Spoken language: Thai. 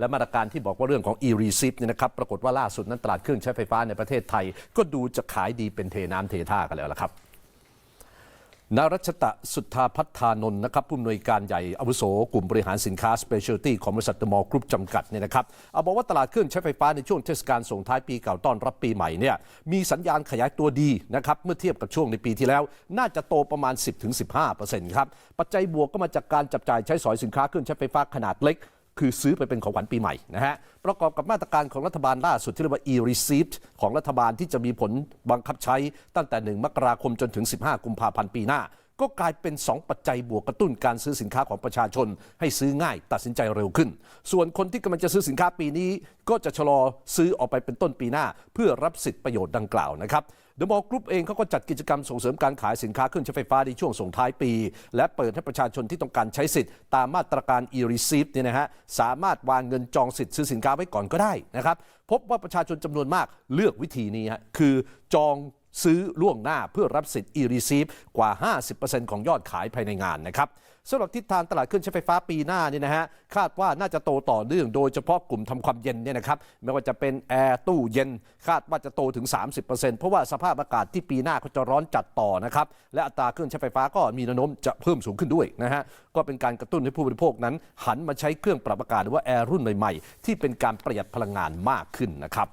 และมาตรการที่บอกว่าเรื่องของ e-receipt เนี่ยนะครับปรากฏว่าล่าสุดนั้นตลาดเครื่องใช้ไฟฟ้าในประเทศไทย ก็ดูจะขายดีเป็นเทน้ำเทท่ากันแล้วล่ะครับนรัชตะสุทธาพัฒานนท์นะครับผู้อำนวยการใหญ่อาวุโสกลุ่มบริหารสินค้า Specialty ของบริษัทเดมอลกรุ๊ปจำกัดเนี่ยนะครับเอาบอกว่าตลาดเครื่องใช้ไฟฟ้าในช่วงเทศกาลส่งท้ายปีเก่าต้อนรับปีใหม่เนี่ยมีสัญญาณขยายตัวดีนะครับเมื่อเทียบกับช่วงในปีที่แล้ว น่าจะโตประมาณ 10-15%ครับปัจจัยบวกก็มาจากการจับจ่ายใช้สอยสินค้าเครื่องใช้ไฟฟ้าขนาดเล็ก คือซื้อไปเป็นของขวัญปีใหม่นะฮะประกอบกับมาตรการของรัฐบาลล่าสุดที่เรียกว่า e-receipt ของรัฐบาลที่จะมีผลบังคับใช้ตั้งแต่ 1 มกราคมจนถึง 15 กุมภาพันธ์ปีหน้า ก็กลายเป็น 2 ปัจจัยบวกกระตุ้นการซื้อสินค้าของประชาชน ให้ซื้อง่ายตัดสินใจเร็วขึ้น ส่วนคนที่กำลังจะซื้อสินค้าปีนี้ ก็จะชะลอซื้อออกไปเป็นต้นปีหน้า เพื่อรับสิทธิประโยชน์ดังกล่าวนะครับเดอะมอลล์กรุ๊ปเองเขาก็จัดกิจกรรมส่งเสริมการขายสินค้าเครื่องใช้ไฟฟ้าในช่วงส่งท้ายปี และเปิดให้ประชาชนที่ต้องการใช้สิทธิ์ตามมาตรการ e-receipt เนี่ยนะฮะสามารถวางเงินจองสิทธิ์ซื้อสินค้าไว้ก่อนก็ได้นะครับพบว่าประชาชนจำนวนมากเลือกวิธีนี้ฮะคือจอง ซื้อล่วงหน้าเพื่อรับสิทธิ์ e-receipt กว่า 50%ของยอดขายภายในงานนะครับสำหรับทิศทางตลาดเครื่องใช้ไฟฟ้าปีหน้านี่นะฮะคาดว่าน่าจะโตต่อเนื่องโดยเฉพาะกลุ่มทำความเย็นเนี่ยนะครับไม่ว่าจะเป็นแอร์ตู้เย็น คาดว่าจะโตถึง 30%เพราะว่าสภาพอากาศที่ปีหน้าเขาจะร้อนจัดต่อนะครับและอัตราเครื่องใช้ไฟฟ้าก็มีแนวโน้มจะเพิ่มสูงขึ้นด้วยนะฮะก็เป็นการกระตุ้นให้ผู้บริโภคนั้น หันมาใช้เครื่องปรับอากาศหรือว่าแอร์รุ่นใหม่ๆ ที่เป็นการประหยัดพลังงานมากขึ้นนะครับ